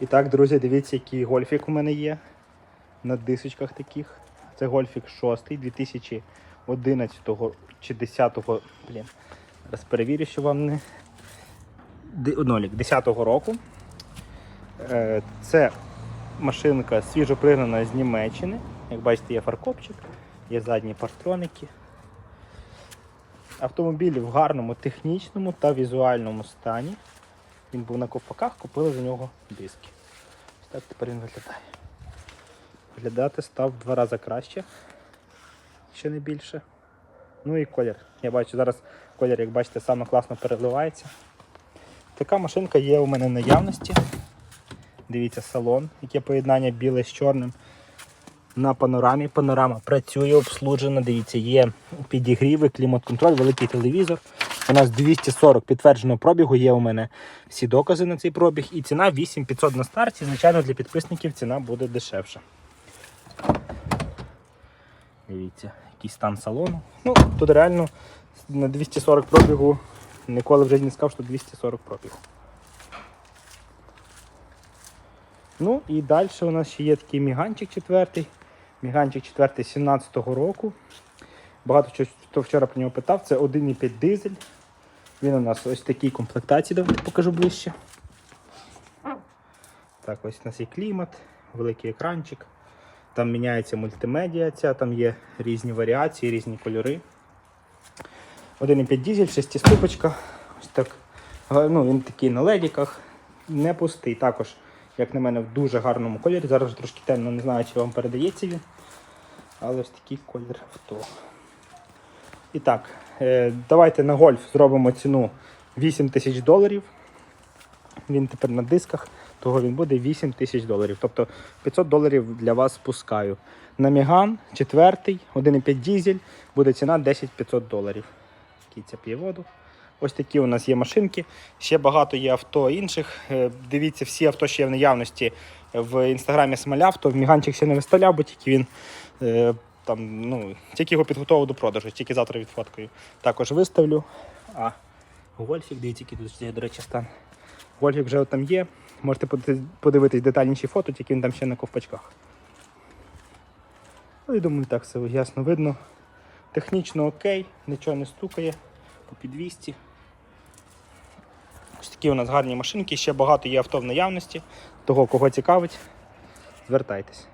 І так, друзі, дивіться, який гольфік у мене є на дисочках таких. Це гольфік 6 2011 чи 10 блін. Зараз перевірю, що вам не. Нолік 10-го року. Е, Це машинка свіжо пригнана з Німеччини. Як бачите, є фаркопчик, є задні парктроники. Автомобіль в гарному технічному та візуальному стані. Він був на ковпаках, купили за нього диски. Ось так тепер він виглядає. Виглядати став в два рази краще, ще не більше. Ну і колір. Я бачу, зараз колір, як бачите, саме класно переливається. Така машинка є у мене в наявності. Дивіться, салон, яке поєднання біле з чорним. На панорамі. Панорама працює, обслужена. Дивіться, є підігріви, клімат-контроль, великий телевізор. У нас 240 підтвердженого пробігу є у мене всі докази на цей пробіг. І ціна 8500 на старті. Звичайно, для підписників ціна буде дешевша. Дивіться, який стан салону. Ну, тут реально на 240 пробігу ніколи вже не сказав, що 240 пробігу. Ну і далі у нас ще є такий міганчик четвертий. Міганчик четвертий 17-го року. Багато хто- вчора про нього питав. Це 1,5 дизель. Він у нас ось такій комплектації, давайте покажу ближче. Так, ось у нас є клімат, великий екранчик. Там міняється мультимедіа, ця, там є різні варіації, різні кольори. 1,5 дизель, шестиступочка. Ось так. Ну, він такий на ледіках, не пустий. Також, як на мене, в дуже гарному кольорі. Зараз трошки темно, не знаю, чи вам передається він. Але ось такий колір авто. І так, е, давайте на гольф зробимо ціну 8 тисяч доларів. Він тепер на дисках, того він буде 8 тисяч доларів. Тобто 500 доларів для вас спускаю. На Міган, четвертий, 1,5 дізель, буде ціна 10 500 доларів. Кіця п'є воду. Ось такі у нас є машинки. Ще багато є авто інших. Е, Дивіться, всі авто ще є в наявності в інстаграмі Смолявто. Міганчик ще не виставляв, бо тільки він е, там, ну, тільки його підготував до продажу, тільки завтра відфоткаю. Також виставлю. А гольфік, дивіться, який тут до речі, стан. Гольфік вже там є. Можете подивитись детальніші фото, тільки він там ще на ковпачках. Ну і думаю, так все ясно видно. Технічно окей, нічого не стукає по підвісті. Ось такі у нас гарні машинки, ще багато є авто в наявності. Того, кого цікавить, звертайтесь.